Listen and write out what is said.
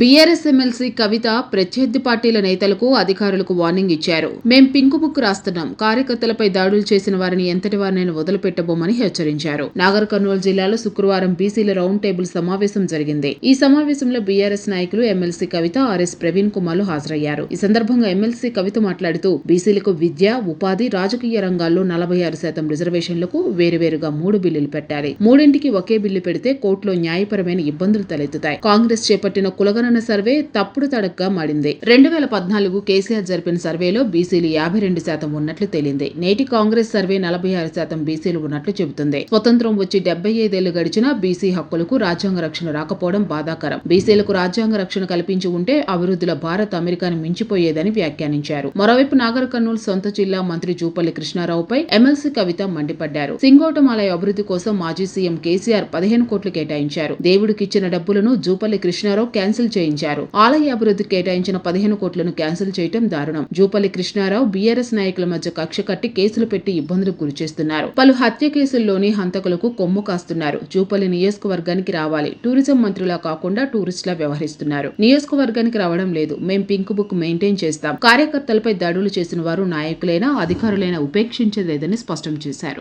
BRS MLC కవిత ప్రత్యర్థి పార్టీల నేతలకు అధికారులకు వార్నింగ్ ఇచ్చారు. మేం పింకు బుక్ రాస్తున్నాం. కార్యకర్తలపై దాడులు చేసిన వారిని ఎంతటి వారినైనా వదిలిపెట్టబోమని హెచ్చరించారు. నాగర్ కర్నూలు జిల్లాలో శుక్రవారం బీసీల రౌండ్ టేబుల్ సమావేశం జరిగింది. ఈ సమావేశంలో బీఆర్ఎస్ నాయకులు ఎమ్మెల్సీ కవిత ఆర్ఎస్ ప్రవీణ్ కుమార్లు హాజరయ్యారు. ఈ సందర్భంగా ఎమ్మెల్సీ కవిత మాట్లాడుతూ బీసీలకు విద్య ఉపాధి రాజకీయ రంగాల్లో నలభై ఆరు శాతం రిజర్వేషన్లకు వేరువేరుగా మూడు బిల్లులు పెట్టాలి. మూడింటికి ఒకే బిల్లు పెడితే కోర్టులో న్యాయపరమైన ఇబ్బందులు తలెత్తుతాయి. కాంగ్రెస్ చేపట్టిన కులగణన సర్వే తప్పుడు తడగ్గా మారింది. రెండు వేల పద్నాలుగు కేసీఆర్ జరిపిన సర్వేలో బీసీలు యాభై రెండు శాతం ఉన్నట్లు తేలింది. నేటి కాంగ్రెస్ సర్వే నలభై ఆరు శాతం బీసీలు ఉన్నట్లు చెబుతుంది. స్వతంత్రం వచ్చి డెబ్బై ఐదేళ్ళు గడిచినా బీసీ హక్కులకు రాజ్యాంగ రక్షణ రాకపోవడం బాధాకరం. బీసీలకు రాజ్యాంగ రక్షణ కల్పించి ఉంటే అభివృద్ధిలో భారత్ అమెరికాను మించిపోయేదని వ్యాఖ్యానించారు. మరోవైపు నాగర్ కర్నూలు సొంత జిల్లా మంత్రి జూపల్లి కృష్ణారావుపై ఎమ్మెల్సీ కవిత మండిపడ్డారు. సింగోటమాలయ అభివృద్ధి కోసం మాజీ సీఎం కేసీఆర్ పదిహేను కోట్లు కేటాయించారు. దేవుడికిచ్చిన డబ్బులను జూపల్లి కృష్ణారావు క్యాన్సిల్ చేయించారు. ఆలయ అభివృద్ధి కేటాయించిన పదిహేను కోట్లను క్యాన్సిల్ చేయడం దారుణం. జూపల్లి కృష్ణారావు బీఆర్ఎస్ నాయకుల మధ్య కక్ష కట్టి కేసులు పెట్టి ఇబ్బందులకు గురిచేస్తున్నారు పలు హత్య కేసుల్లోని హంతకులకు కొమ్ము కాస్తున్నారు. జూపల్లి నియోజకవర్గానికి రావాలి. టూరిజం మంత్రిలా కాకుండా టూరిస్టులా వ్యవహరిస్తున్నారు. నియోజకవర్గానికి రావడం లేదు. మేం పింక్ బుక్ మెయింటైన్ చేస్తాం. కార్యకర్తలపై దాడులు చేసిన వారు నాయకులైనా అధికారులైనా ఉపేక్షించలేదని స్పష్టం చేశారు.